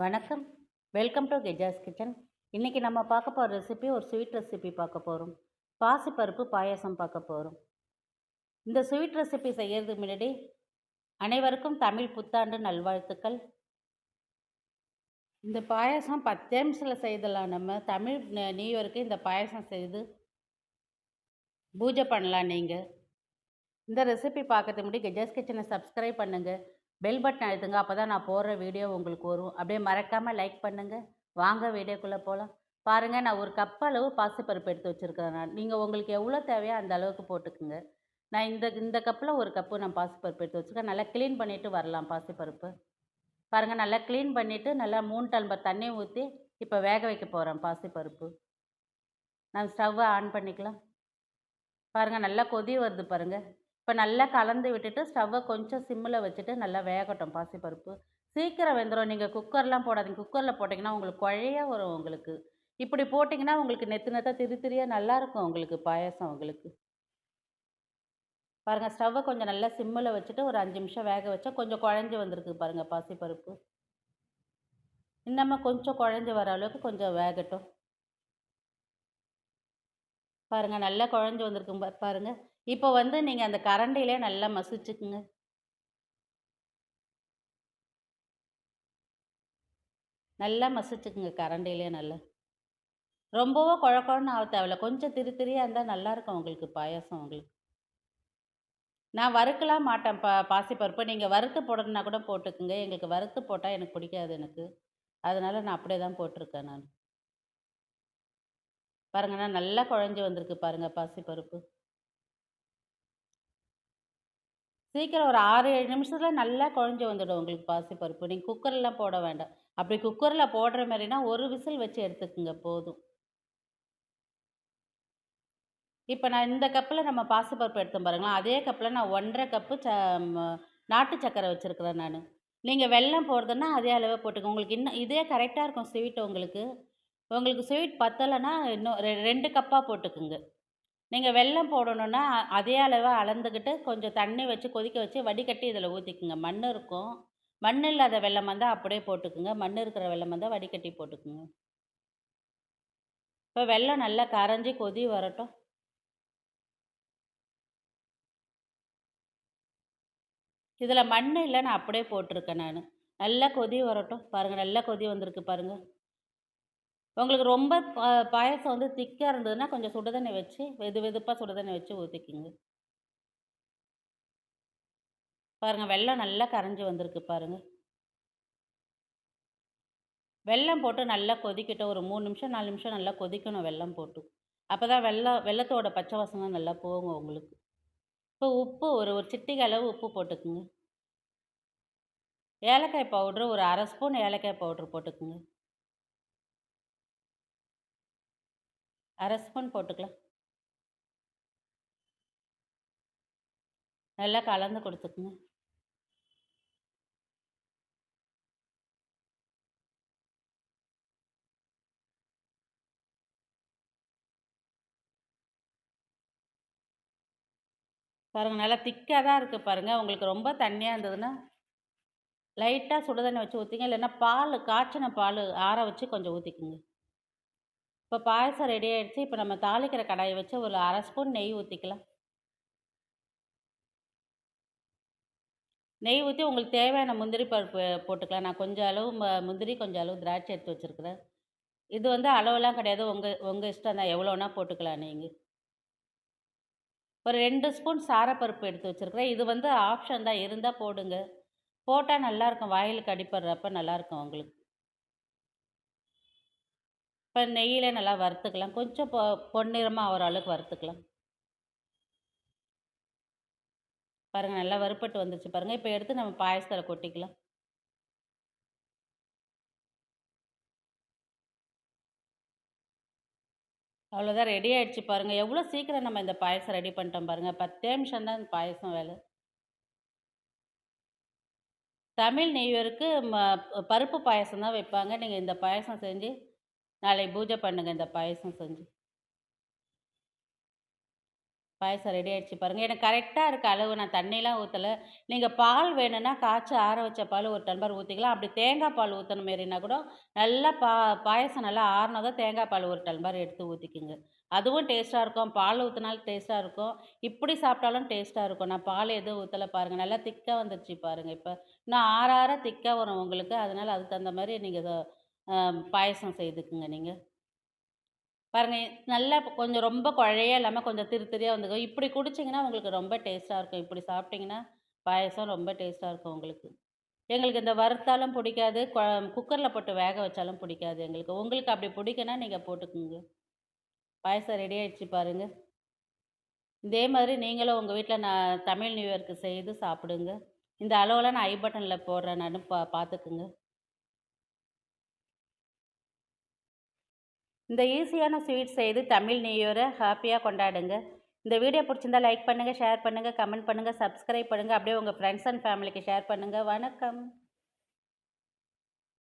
வணக்கம். Welcome to கெஜாஸ் kitchen இன்றைக்கி நம்ம பார்க்க போகிற ரெசிபி ஒரு ஸ்வீட் ரெசிபி பார்க்க போகிறோம் பாசிப்பருப்பு பாயாசம் பார்க்க போகிறோம் இந்த ஸ்வீட் ரெசிபி செய்கிறது முன்னாடி அனைவருக்கும் தமிழ் புத்தாண்டு நல்வாழ்த்துக்கள். இந்த பாயாசம் பத்து நிமிஷத்தில் செய்தலாம். நம்ம தமிழ் நியூ இயருக்கு இந்த பாயாசம் செய்து பூஜை பண்ணலாம் நீங்கள் இந்த ரெசிபி பார்க்கறதுக்கு முன்னாடி கெஜாஸ் கிச்சனை சப்ஸ்கிரைப் பண்ணுங்கள் பெல் பட்டன் அழுத்துங்க. அப்போ தான் நான் போடுற வீடியோ உங்களுக்கு வரும். அப்படியே மறக்காமல் லைக் பண்ணுங்கள் வாங்க வீடியோக்குள்ளே போகலாம் பாருங்கள் நான் ஒரு கப் அளவு பாசிப்பருப்பு எடுத்து வச்சுருக்கிறேன் நான். நீங்கள் உங்களுக்கு எவ்வளோ தேவையோ அந்த அளவுக்கு போட்டுக்குங்க. நான் இந்த இந்த கப்பில் ஒரு கப்பு நான் பாசிப்பருப்பு எடுத்து வச்சுருக்கேன். நல்லா க்ளீன் பண்ணிவிட்டு வரலாம் பாசிப்பருப்பு. பாருங்கள் நல்லா க்ளீன் பண்ணிவிட்டு நல்லா மூணு டம்பர் தண்ணி ஊற்றி இப்போ வேக வைக்க போகிறேன் பாசிப்பருப்பு. நான் ஸ்டவ்வை ஆன் பண்ணிக்கலாம். பாருங்கள் நல்லா கொதி வருது பாருங்கள் இப்போ நல்லா கலந்து விட்டுட்டு ஸ்டவ்வை கொஞ்சம் சிம்மில் வச்சுட்டு நல்லா வேகட்டும் பாசிப்பருப்பு. சீக்கிரம் வெந்துடும் நீங்கள் குக்கர்லாம் போடாதீங்க. குக்கரில் போட்டிங்கன்னா உங்களுக்கு குழைய வரும் உங்களுக்கு. இப்படி போட்டிங்கன்னா உங்களுக்கு நெத்து நெத்தா திரி திரியாக நல்லாயிருக்கும் உங்களுக்கு பாயாசம் உங்களுக்கு. பாருங்கள் ஸ்டவ்வை கொஞ்சம் நல்லா சிம்மில் வச்சுட்டு ஒரு அஞ்சு நிமிஷம் வேக வச்சா கொஞ்சம் குழஞ்சி வந்திருக்கு பாருங்கள் பாசிப்பருப்பு. இன்னமும் கொஞ்சம் குழஞ்சி வர அளவுக்கு கொஞ்சம் வேகட்டும். பாருங்கள் நல்லா குழஞ்சி வந்திருக்கும் பாருங்கள் பாருங்க. இப்போ வந்து நீங்கள் அந்த கரண்டிலே நல்லா மசிச்சுக்குங்க. நல்லா மசிச்சுக்குங்க கரண்டிலே நல்லா. ரொம்பவும் குழ குழன்னு ஆக தேவையில்ல. கொஞ்சம் திரு திரியாக இருந்தால் நல்லாயிருக்கும் உங்களுக்கு பாயாசம் உங்களுக்கு. நான் வறுக்கலாம் மாட்டேன் பா பாசிப்பருப்பு. நீங்கள் வறுத்து போடணுன்னா கூட போட்டுக்குங்க. எங்களுக்கு வறுத்து போட்டால் எனக்கு பிடிக்காது எனக்கு. அதனால் நான் அப்படியே தான் போட்டிருக்கேன் நான். பாருங்கண்ணா நல்லா குழஞ்சி வந்திருக்கு பாருங்கள் பாசிப்பருப்பு சீக்கிரம் ஒரு ஆறு ஏழு நிமிஷத்தில் நல்லா குழஞ்சி வந்துடும் உங்களுக்கு பாசிப்பருப்பு நீங்கள் குக்கர்லாம் போட வேண்டாம். அப்படி குக்கரில் போடுற மாதிரினா ஒரு விசில் வச்சு எடுத்துக்கோங்க போதும். இப்போ நான் இந்த கப்பில் நம்ம பாசிப்பருப்பு எடுத்தோம் பாருங்களா அதே கப்பில் நான் ஒன்றரை கப்பு ச நாட்டு சக்கரை வச்சுருக்கிறேன் நான். நீங்கள் வெள்ளம் போடுறதுன்னா அதே அளவு போட்டுக்கோங்க. உங்களுக்கு இன்னும் இதே கரெக்டாக இருக்கும் ஸ்வீட் உங்களுக்கு. உங்களுக்கு ஸ்வீட் பத்தலைன்னா இன்னும் ரெ ரெண்டு கப்பாக போட்டுக்குங்க. நீங்கள் வெல்லம் போடணுன்னா அதே அளவாக அளந்துக்கிட்டு கொஞ்சம் தண்ணி வச்சு கொதிக்க வச்சு வடிகட்டி இதில் ஊற்றிக்குங்க மண் இருக்கும். மண் இல்லாத வெள்ளம் வந்தால் அப்படியே போட்டுக்குங்க. மண் இருக்கிற வெள்ளம் வந்தால் வடிகட்டி போட்டுக்குங்க. இப்போ வெல்லம் நல்லா கரைஞ்சி கொதி வரட்டும். இதில் மண் இல்லை நான் அப்படியே போட்டிருக்கேன் நான். நல்லா கொதி வரட்டும். பாருங்கள் நல்லா கொதி வந்திருக்கு பாருங்கள் உங்களுக்கு ரொம்ப பாயசம் பாயாசம் வந்து திக்காக இருந்ததுன்னா கொஞ்சம் சுடுதண்ணி வச்சு வெது வெதுப்பாக சுடுதண்ணி வச்சு ஊற்றிக்கிங்க பாருங்கள் வெள்ளம் நல்லா கரைஞ்சி வந்திருக்கு பாருங்கள் வெல்லம் போட்டு நல்லா கொதிக்கட்டும். ஒரு மூணு நிமிஷம் நாலு நிமிஷம் நல்லா கொதிக்கணும் வெல்லம் போட்டு. அப்போ தான் வெள்ளம் வெல்லத்தோட பச்சை வாசனை நல்லா போகும் உங்களுக்கு. இப்போ உப்பு ஒரு ஒரு சிட்டிகை அளவு உப்பு போட்டுக்குங்க. ஏலக்காய் பவுட்ரு ஒரு அரை ஸ்பூன் ஏலக்காய் பவுட்ரு போட்டுக்குங்க. அரை ஸ்பூன் போட்டுக்கலாம். நல்லா கலந்து கொடுத்துக்குங்க. பாருங்கள் நல்லா திக்காக தான் இருக்குது பாருங்கள் உங்களுக்கு ரொம்ப தண்ணியாக இருந்ததுன்னா லைட்டாக சுடுதண்ணி வச்சு ஊற்றிங்க இல்லைன்னா பால் காய்ச்சின பால் ஆற வச்சு கொஞ்சம் ஊற்றிக்குங்க இப்போ பாயசம் ரெடி ஆகிடுச்சு இப்போ நம்ம தாளிக்கிற கடாயை வச்சு ஒரு அரை ஸ்பூன் நெய் ஊற்றிக்கலாம் நெய் ஊற்றி உங்களுக்கு தேவையான முந்திரி பருப்பு போட்டுக்கலாம். நான் கொஞ்சம் அளவு ம- முந்திரி கொஞ்சம் அளவு திராட்சை எடுத்து வச்சுருக்கிறேன். இது வந்து அளவெல்லாம் கிடையாது. உங்கள் உங்கள் இஷ்டம் தான். எவ்வளோனா போட்டுக்கலாம் நீங்கள் ஒரு ரெண்டு ஸ்பூன் சாரப்பருப்பு எடுத்து வச்சுருக்கிறேன். இது வந்து ஆப்ஷன் தான். இருந்தால் போடுங்க. போட்டால் நல்லாயிருக்கும் வாயிலுக்கு அடிப்படுறப்ப நல்லாயிருக்கும் உங்களுக்கு. இப்போ நெய்யில் நல்லா வறுத்துக்கலாம். கொஞ்சம் பொ பொன்னிறமாக ஆகிற அளவுக்கு வறுத்துக்கலாம். பாருங்கள் நல்லா வறுப்பட்டு வந்துருச்சு பாருங்கள் இப்போ எடுத்து நம்ம பாயசத்தில் கொட்டிக்கலாம். அவ்வளோதான் ரெடி ஆகிடுச்சு பாருங்கள் எவ்வளோ சீக்கிரம் நம்ம இந்த பாயசம் ரெடி பண்ணிட்டோம் பாருங்கள் பத்தே நிமிஷம் தான் இந்த பாயசம் வேலை. தமிழ் நியூ இயருக்கு ம பருப்பு பாயசம் தான் வைப்பாங்க. நீங்கள் இந்த பாயசம் செஞ்சு நாளை பூஜை பண்ணுங்கள் இந்த பாயசம் செஞ்சு. பாயசம் ரெடி ஆகிடுச்சு பாருங்கள் எனக்கு கரெக்டாக இருக்க அளவு. நான் தண்ணிலாம் ஊற்றலை நீங்கள் பால் வேணும்னா காய்ச்சி ஆற வச்ச பால் ஒரு டம்பர் ஊற்றிக்கலாம் அப்படி தேங்காய் பால் ஊற்றணும் மாரினா கூட நல்லா பா பாயசம் நல்லா ஆறுனதும் தேங்காய் பால் ஒரு டம்பர் எடுத்து ஊற்றிக்குங்க அதுவும் டேஸ்ட்டாக இருக்கும். பால் ஊற்றினாலும் டேஸ்ட்டாக இருக்கும். இப்படி சாப்பிட்டாலும் டேஸ்ட்டாக இருக்கும். நான் பால் எதுவும் ஊற்றலை பாருங்கள் நல்லா திக்காக வந்துடுச்சு பாருங்கள் இப்போ. இன்னும் ஆற ஆற திக்காக வரும் உங்களுக்கு. அதனால் அதுக்கு தகுந்த மாதிரி நீங்கள் பாயசம் செய்துக்குங்க நீங்கள் பாருங்கள் நல்லா கொஞ்சம் ரொம்ப குழையா இல்லாமல் கொஞ்சம் திரு திருயாக வந்துக்கும் இப்படி குடிச்சிங்கன்னா உங்களுக்கு ரொம்ப டேஸ்ட்டாக இருக்கும். இப்படி சாப்பிட்டிங்கன்னா பாயசம் ரொம்ப டேஸ்ட்டாக இருக்கும் உங்களுக்கு. எங்களுக்கு இந்த வறுத்தாலும் பிடிக்காது குக்கரில் போட்டு வேக வச்சாலும் பிடிக்காது எங்களுக்கு. உங்களுக்கு அப்படி பிடிக்குன்னா நீங்கள் போட்டுக்குங்க. பாயசம் ரெடி ஆகிடுச்சு பாருங்கள் இதே மாதிரி நீங்களும் உங்கள் வீட்டில் நான் தமிழ் நியூ இயர்க்கு செய்து சாப்பிடுங்க. இந்த அளவில் நான் ஐ பட்டனில் போடுறேன் நான் பா பார்த்துக்குங்க இந்த ஈஸியான ஸ்வீட் செய்து தமிழ் நியூ இயரை ஹாப்பியாக கொண்டாடுங்க. இந்த வீடியோ பிடிச்சிருந்தா லைக் பண்ணுங்கள் ஷேர் பண்ணுங்கள் கமெண்ட் பண்ணுங்கள் சப்ஸ்கிரைப் பண்ணுங்கள் அப்படியே உங்கள் ஃப்ரெண்ட்ஸ் அண்ட் ஃபேமிலிக்கு ஷேர் பண்ணுங்கள் வணக்கம்.